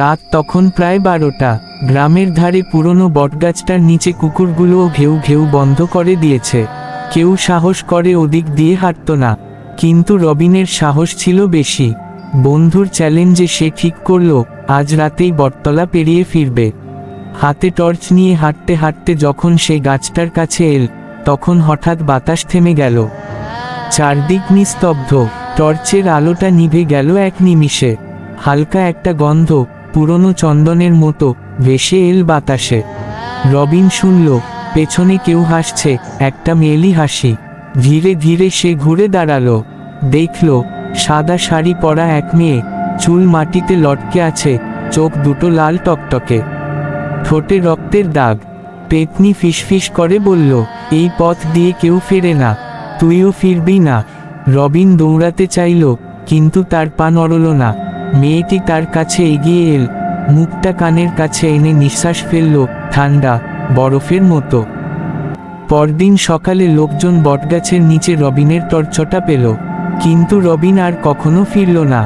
রাত তখন প্রায় বারোটা। গ্রামের ধারে পুরনো বটগাছটার নিচে কুকুরগুলোও ঘেউ ঘেউ বন্ধ করে দিয়েছে। কেউ সাহস করে ওদিক দিয়ে হাঁটত না। কিন্তু রবিনের সাহস ছিল বেশি। বন্ধুর চ্যালেঞ্জে সে ঠিক করল, আজ রাতেই বটতলা পেরিয়ে ফিরবে। হাতে টর্চ নিয়ে হাঁটতে হাঁটতে যখন সে গাছটার কাছে এল, তখন হঠাৎ বাতাস থেমে গেল। চারদিক নিস্তব্ধ, টর্চের আলোটা নিভে গেল এক নিমিষে। হালকা একটা গন্ধ পুরনো চন্দনের মতো ভেসে এল বাতাসে। রবিন শুনল, পেছনে কেউ হাসছে, একটা মেয়েলি হাসি। ধীরে ধীরে সে ঘুরে দাঁড়াল। দেখল, সাদা শাড়ি পরা এক মেয়ে, চুল মাটিতে লটকে আছে, চোখ দুটো লাল টকটকে। ঠোঁটে রক্তের দাগ। পেতনি ফিসফিস করে বলল, এই পথ দিয়ে কেউ ফেরে না, তুইও ফিরবি না। রবিন দৌড়াতে চাইল, কিন্তু তার পা নড়ল না। মেয়েটি তার কাছে এগিয়ে এল, মুখটা কানের কাছে এনে নিঃশ্বাস ফেলল, ঠান্ডা, বরফের মতো। পরদিন সকালে লোকজন বটগাছের নিচে রবিনের টর্চটা পেল, কিন্তু রবিন আর কখনো ফিরল না।